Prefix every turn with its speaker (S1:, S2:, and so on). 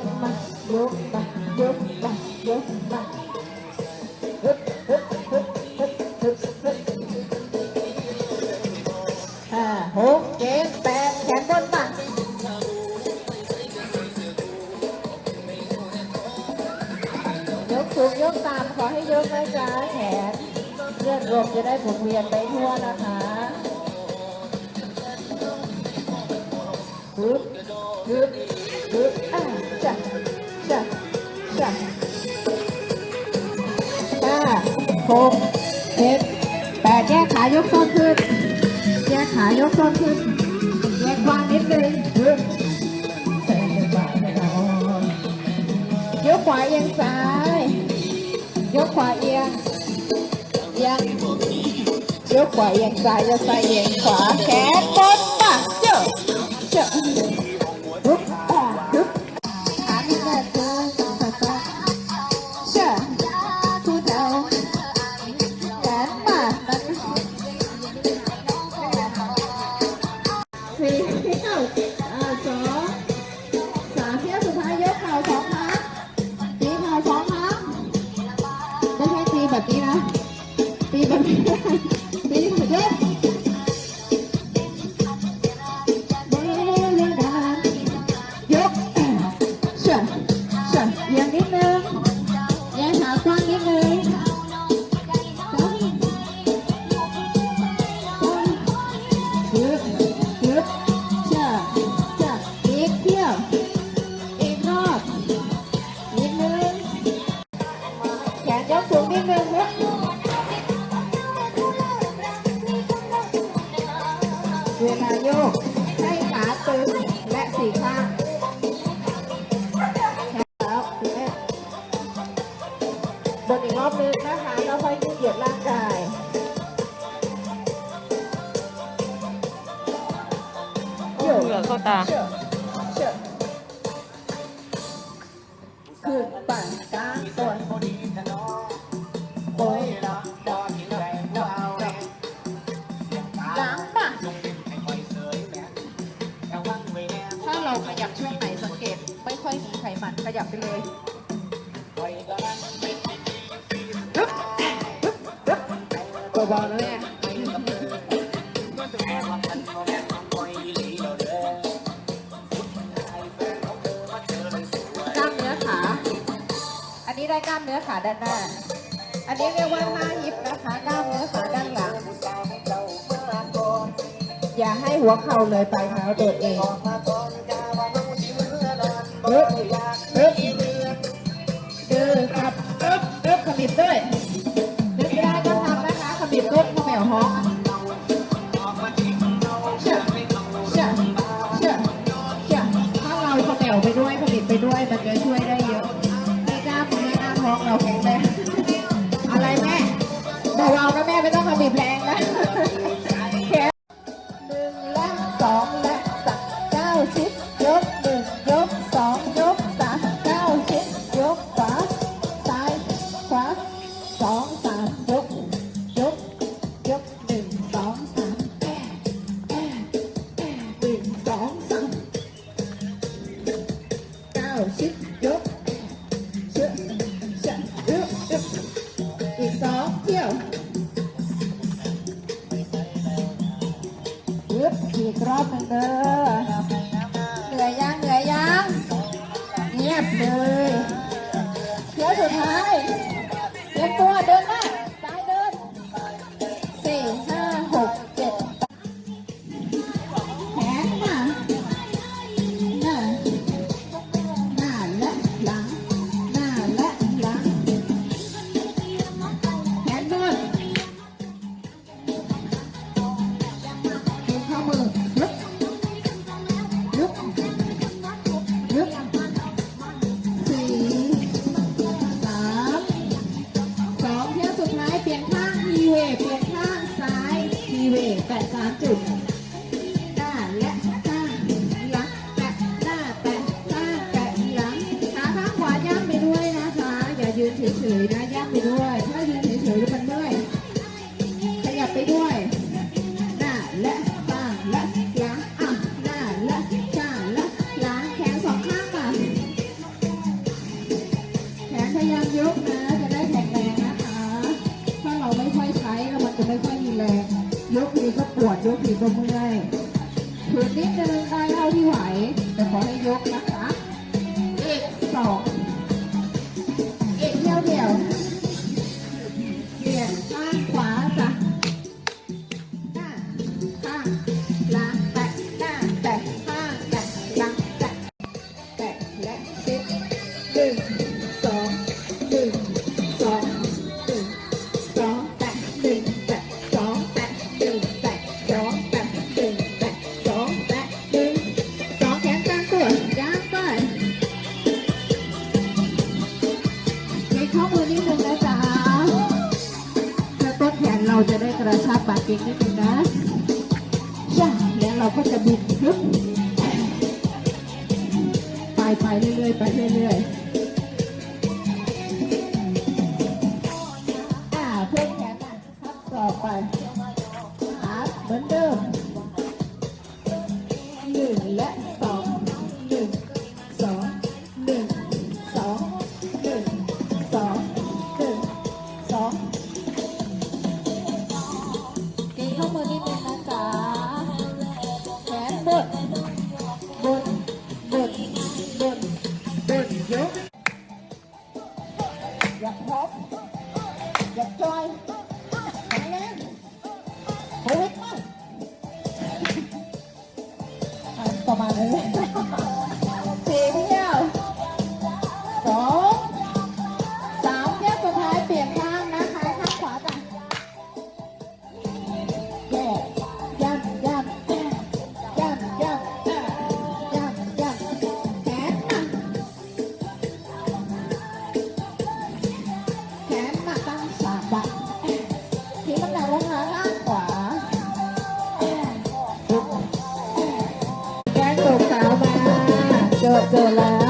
S1: กมายกมายกมายกมาฮึบฮึบฮึบฮึบฮึบฮึบห้าหกเจ็ดแปดแขนบนมายกสูงยกตามขอให้ยกนะจ๊ะแขนเลือดลมจะได้หมุนเวียนไปทั่วนะคะฮึบฮึบฮึบอะ จ้ะจ้ะจ้ะห้าหกเจ็ดแปดแยกขายกส้นขึ้น แยกขายกส้นขึ้น แยกวางนิดนึงฮึบใส่จังหวยกขวาเอียงซ้าย ยกขวาเอียงเอียงยกขวาเอียงซ้ายจะใส่เอียงขวาแขนบนมาเจ้าเจ้าฮึ ยกให้ขาตึงและสี่ข้างแล้วคุณแม่บนอีกรอบนึงนะคะแล้วค่อยยืดเหยียดร่างกาย
S2: เหงื่อเข้าตา
S1: เชื่อเชื่อขึ้นปั่นกลางตัว ยับไปเลยฮึบฮึบฮึบเบาๆนะแม่กล้ามเนื้อขา อันนี้ได้กล้ามเนื้อขาด้านหน้า อันนี้เรียกว่าท่าฮิปนะคะกล้ามเนื้อขาด้านหลัง อย่าให้หัวเข่าเลยปลายเท้าตัวเองฮึบฮึ มิบด้วยนึกไม่ได้ก็ทำนะคะขมิบต้นขมแมวฮ้อกเชื่อเชื่อเชื่อเชื่อถ้าเราขมแมวไปด้วยขมิบไปด้วยมันจะช่วยได้เยอะไม่กล้ามเนื้อหน้าท้องเราแข็งแรงอะไรแม่เบาๆนะแม่ไม่ต้องขมิบแรง นเฉยๆนะย่างไปด้วย ถ้ายืนเฉยๆมันเมื่อยขยับไปด้วยหน้าและข้างและหลังอะหน้าและข้างและหลังแขนสองข้างค่ะแขนพยายามยกนะ จะได้แข็งแรงนะคะ ถ้าเราไม่ค่อยใช้แล้วมันจะไม่ค่อยมีแรง ยกนี้ก็ปวดยกทีก็ไมื่อยฝืนนิดนึงได้เท่าที่ไหวแต่ขอให้ยกนะคะอีกสอง ยวเบี่ยงข้างขวา จ้าแล้วเราก็จะบินไปไปเรื่อยๆไปเรื่อยๆ 走了